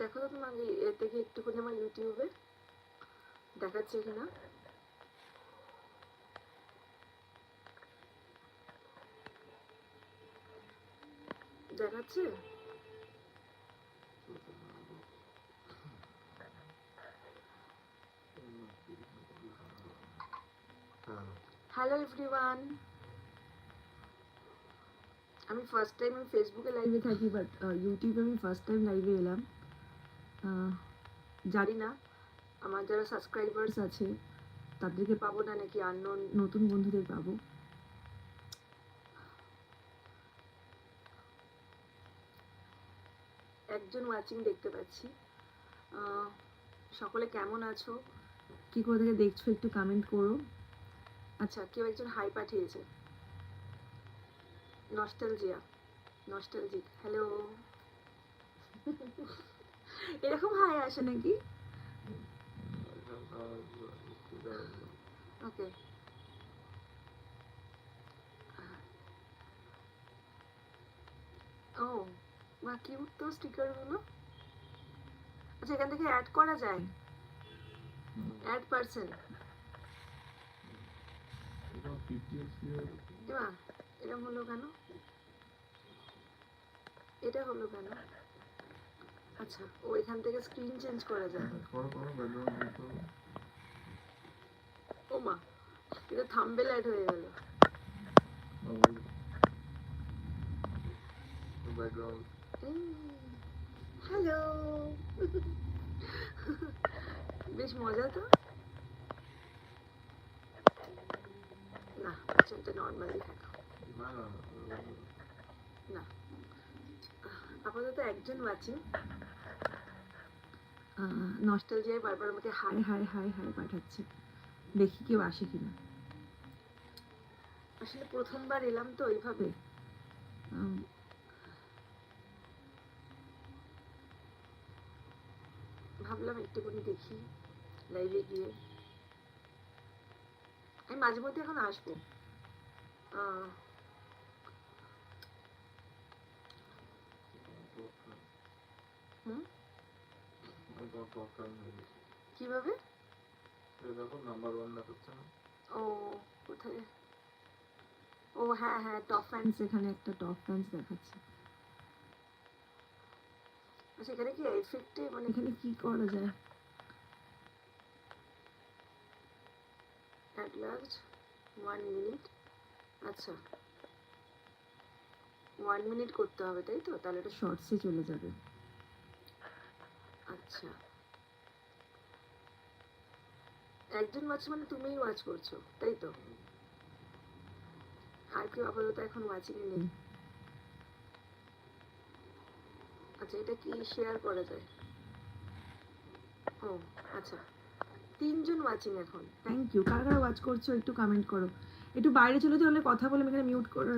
দেখো তো তোমাকে এর থেকে একটুখানি আমার ইউটিউবে দেখাচ্ছে কিনা। দেখাচ্ছে? হ্যাঁ হ্যালো এভরিওয়ান আমি ফার্স্ট টাইম আমি ফেসবুকে লাইভে থাকি বাট ইউটিউবে আমি ফার্স্ট টাইম লাইভে এলাম। জানি না। আমার যারা সাবস্ক্রাইবার্স আছে, তাদেরকে পাবো না নাকি আননোন নতুন বন্ধুদের পাবো? একজন ওয়াচিং দেখতে পাচ্ছি। সকলে কেমন আছো? কি করে থেকে দেখছ একটু কমেন্ট করো। আচ্ছা কেউ একজন হাই পাঠিয়েছে। নস্টালজিয়া নস্টালজিক হ্যালো এরকম হাই আসে নাকি? ওকে ও বা কিউট তো স্টিকারগুলো আচ্ছা এখান থেকে অ্যাড করা যায়। অ্যাড পার্সন এমা এরকম হলো কেন? এটা হলো কেন? আচ্ছা ও এখান থেকে স্ক্রিন চেঞ্জ করা যায় ব্যাকগ্রাউন্ড ও মা এটা থাম্বেল অ্যাড হয়ে গেল। ব্যাকগ্রাউন্ড হ্যালো বেশ মজা তো। না পেছনটা নর্মালি না না না আপাতত একজন ওয়াচিং নস্টালজিয়ায় বারবার আমাকে হাই হাই হাই হাই পাঠাচ্ছে। দেখি কেউ আসে কিনা। আসলে প্রথমবার এলাম তো এইভাবে। ভাবলাম একটুখানি দেখি লাইভে গিয়ে। আমি মাঝে মধ্যে এখন আসব। হুম? কীভাবে? দেখো নাম্বার ওয়ান দেখাচ্ছে না। ও কোথায়? ও হ্যাঁ হ্যাঁ টপ ফ্যান্স এখানে একটা টপ ফ্যান্স দেখাচ্ছে। আচ্ছা এখানে কি এফেক্টে মানে এখানে কি করা যায়? অ্যাট লাস্ট ওয়ান মিনিট আচ্ছা। ওয়ান মিনিট করতে হবে তাই তো? তাহলে এটা শর্টসে চলে যাবে। আচ্ছা। একজন ওয়াচ মানে তুমিই ওয়াচ করছ তাই তো? আর কেউ আপাতত এখন ওয়াচিং এ নেই। আচ্ছা এটা কি শেয়ার করা যায়? ও আচ্ছা। তিনজন ওয়াচিং এখন। থ্যাংক ইউ কারা কারা ওয়াচ করছ একটু কমেন্ট করো। একটু বাইরে চলে হলে কথা বলে আমি এখানে মিউট করে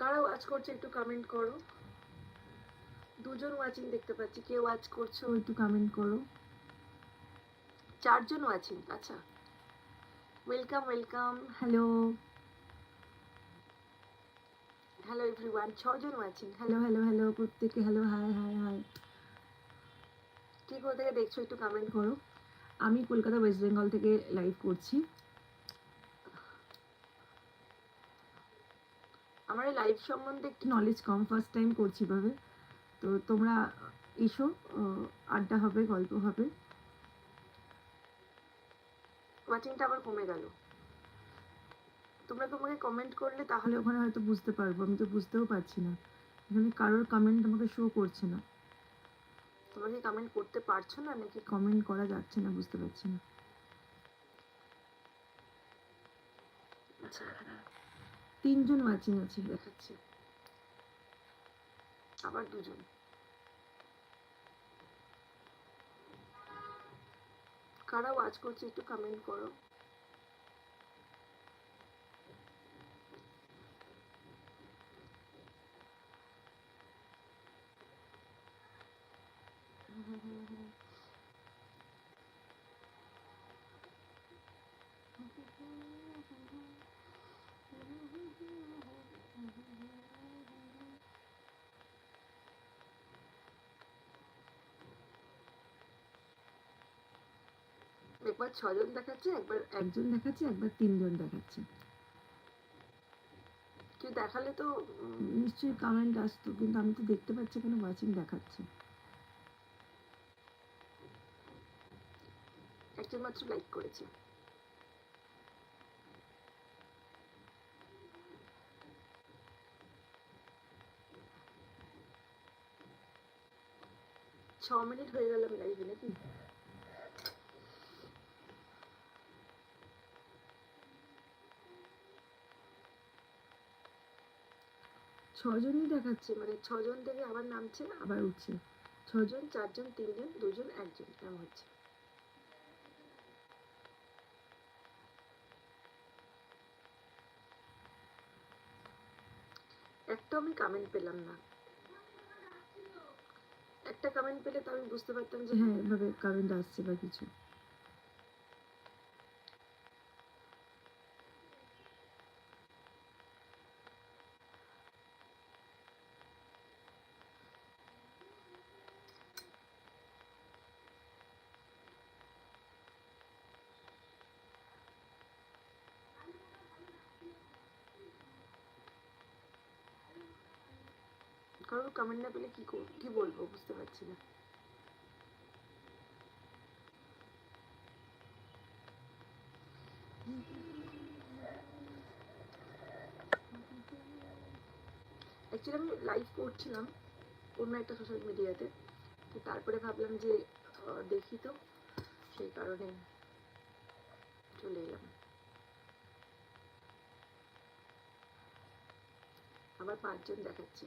কারা ওয়াচ করছ, একটু কমেন্ট করো। দুজন ওয়াচিং দেখতে পাচ্ছি কে ওয়াচ করছ, একটু কমেন্ট করো। চারজন ওয়াচিং আচ্ছা। Welcome welcome hello hello everyone ছজন ওয়াচিং হ্যালো হ্যালো হ্যালো প্রত্যেকে হ্যালো হাই হাই হাই কে কোথা দেখছ, একটু কমেন্ট করো। আমি কলকাতা ওয়েস্ট বেঙ্গল থেকে লাইভ করছি। আমার লাইভ সম্বন্ধে একটু নলেজ কম। ফার্স্ট টাইম করছি ভাবে তো তোমরা এসো আড্ডা হবে, গল্প হবে। ওয়াচিংটা আবার কমে গেল। তোমরা তোমাকে কমেন্ট করলে, তাহলে ওখানে হয়তো বুঝতে পারব। আমি তো বুঝতেও পারছি না। এখানে কারোর কমেন্ট আমাকে শো করছে না। তোমরা কি কমেন্ট করতে পারছ না? নাকি কমেন্ট করা যাচ্ছে না? বুঝতে পারছি না। আচ্ছা। তিনজন মার্জিন আছে দেখাচ্ছে। আবার দুজন। কারা ওয়াচ করছে একটু কমেন্ট করো। ছজন দেখাচ্ছে একবার একজন দেখাচ্ছে একবার তিনজন দেখাচ্ছে। কেউ দেখালে তো নিশ্চয়ই কমেন্ট আসতো কিন্তু আমি তো দেখতে পাচ্ছি এখানে ওয়াচিং দেখাচ্ছে। একজন মাত্র লাইক করেছে। ছ মিনিট হয়ে গেলাম লাইভে নাকি? ছজনই দেখাচ্ছে মানে ছজন থেকে আবার নামছে, আবার উঠছে। ছজন, চারজন, তিনজন, দুজন, একজন এরকম হচ্ছে। একটা আমি কমেন্ট পেলাম না। একটা কমেন্ট পেলে তো আমি বুঝতে পারতাম যে হ্যাঁ এভাবে কমেন্ট আসছে বা কিছু কারোর কমেন্ট না পেলে কি কি বলব বুঝতে পারছি না। অ্যাকচুয়ালি আমি লাইভ করছিলাম অন্য একটা সোশ্যাল মিডিয়াতে তো। তারপরে ভাবলাম যে দেখি তো। সেই কারণে চলে এলাম। আবার পাঁচজন দেখাচ্ছে।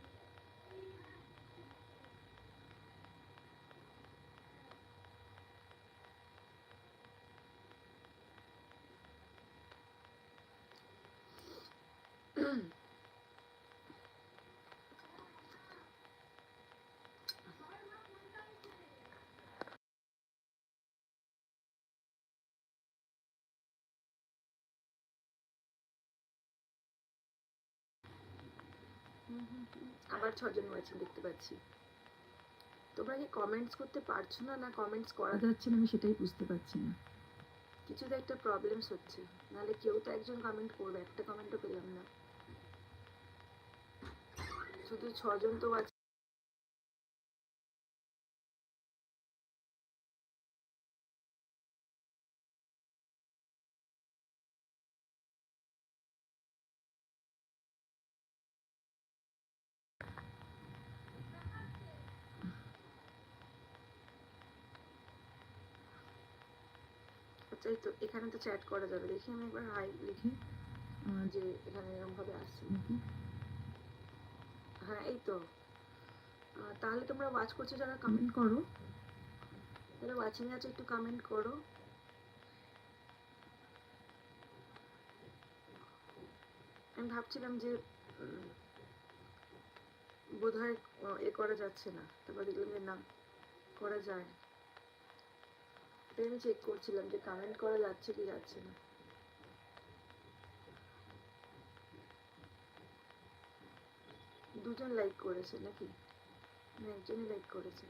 আবার ছজন ওয়াচিং দেখতে পাচ্ছি। তোমরা কি কমেন্টস করতে পারছ না না কমেন্টস করা যাচ্ছে না আমি সেটাই বুঝতে পারছি না। কিছু তো একটা প্রবলেমস হচ্ছে নাহলে কেউ তো একজন কমেন্ট করবে একটা কমেন্টও পেলাম না। শুধু ছজন তো আছে এই তো এখানে তো চ্যাট করা যাবে। দেখি আমি একবার হাই লিখি। যে এখানে এরকম ভাবে আসছে। হ্যাঁ এই তো। তাহলে তোমরা ওয়াচ করছ যারা কমেন্ট করো। যারা ওয়াচিং আছে একটু কমেন্ট করো। আমি ভাবছিলাম যে বোধহয় এ করা যাচ্ছে না। তারপর দেখলাম যে না করা যায়। এটাই আমি চেক করছিলাম যে কমেন্ট করা যাচ্ছে কি যাচ্ছে না। দুজন লাইক করেছে নাকি? একজনই লাইক করেছে।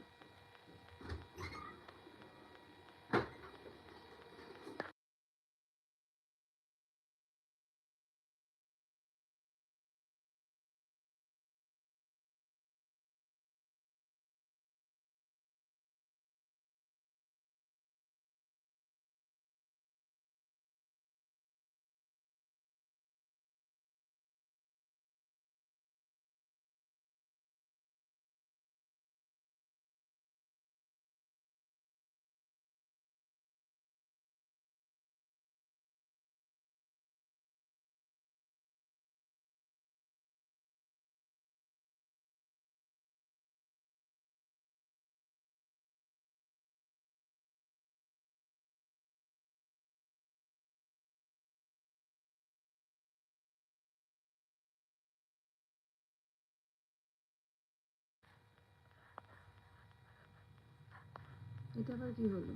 আবার কি হলো?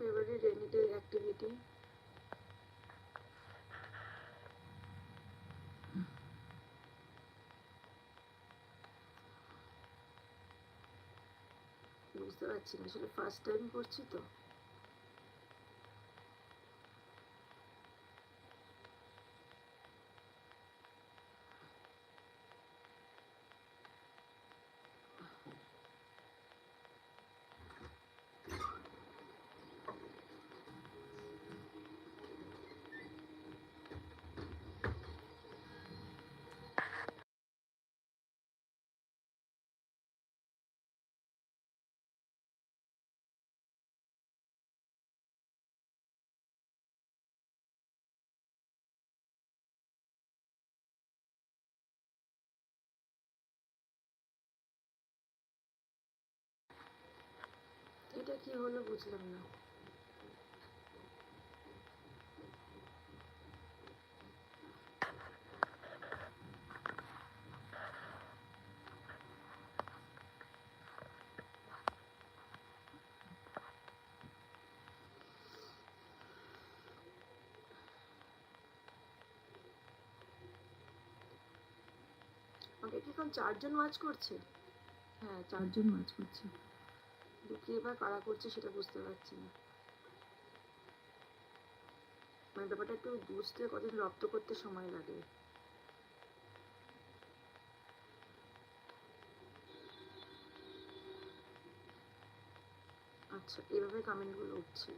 ফেভারিট রেনি অ্যাক্টিভিটি বুঝতে পারছি না আসলে ফার্স্ট টাইম করছি তো। এটা কি হলো বুঝলাম না। আমাকে কি এখন চারজন ওয়াচ করছে? হ্যাঁ চারজন মাছ করছে। লুকিয়ে বা কারা করছে সেটা বুঝতে পারছি না। মানে ব্যাপারটা একটু বুঝতে কতদিন রপ্ত করতে সময় লাগে। আচ্ছা এভাবে কমেন্টগুলো উঠছে।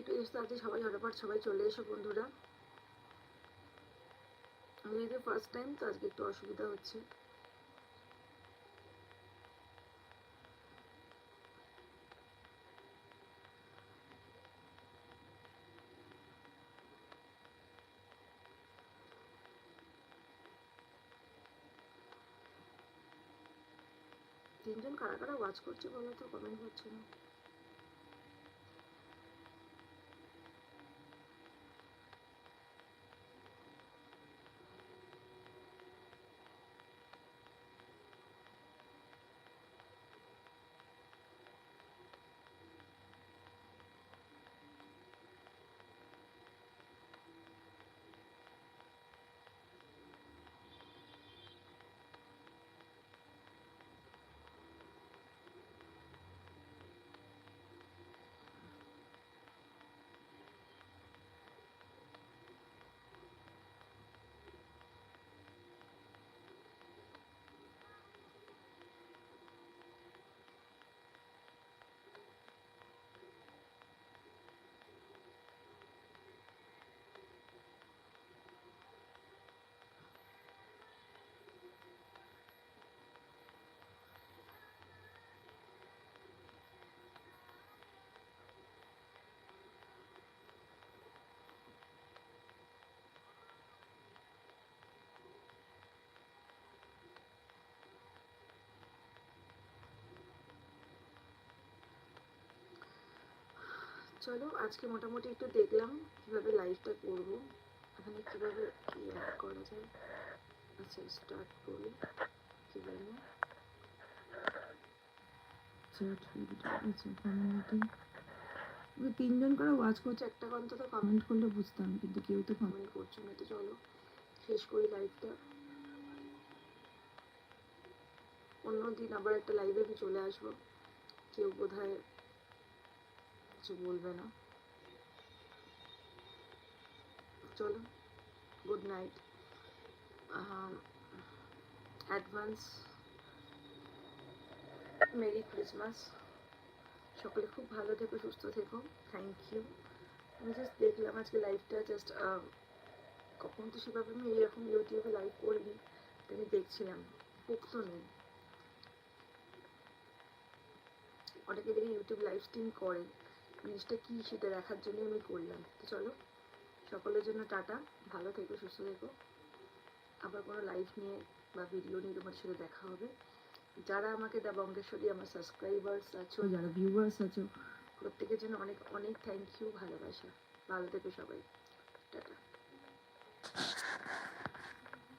একটু এসে তাড়াতাড়ি সবাই ঝটাপট সবাই চলে এসো বন্ধুরা। আমি যদি ফার্স্ট টাইম তো আজকে একটু অসুবিধা হচ্ছে। তিনজন কারা কারা ওয়াচ করছে বলো তো? কমেন্ট করছে না? চলো, আজকে মোটামুটি একটু দেখলাম কীভাবে লাইভটা করব। এখানে কীভাবে কি অ্যাড করা যায়। আচ্ছা স্টার্ট করি। কি বলব? আচ্ছা তিনজন করে ওয়াচ করছে, একটা অন্তত কমেন্ট করলে বুঝতাম, কিন্তু কেউ তো কমেন্ট করছে না, তো চলো, শেষ করি লাইভটা অন্য দিন আবার একটা লাইভে আমি চলে আসব। কেউ বোধ হয় কিছু বলবে না। চলো good night advance merry Christmas সকলে খুব ভালো থেকো, সুস্থ থেকো। থ্যাংক ইউ আমি জাস্ট দেখলাম আজকে লাইভটা জাস্ট কখন তো সেভাবে আমি এরকম ইউটিউবে লাইভ করিনি আমি দেখছিলাম। খুব তো নেই। অনেকে দেখি ইউটিউব লাইভ স্ট্রিম করে। জিনিসটা কি সেটা দেখার জন্য আমি করলাম। তো চলো, সকলের জন্য টাটা, ভালো থেকো, সুস্থ থেকো। আবার কোনো লাইভ নিয়ে বা ভিডিও নিয়ে তোমার সাথে দেখা হবে। যারা আমাকে দা বঙ্গেশ্বরী, আমার সাবস্ক্রাইবার্স আছো, যারা ভিউয়ার্স আছো, প্রত্যেকের জন্য অনেক অনেক থ্যাংক ইউ ভালোবাসা। ভালো থেকো সবাই। টাটা।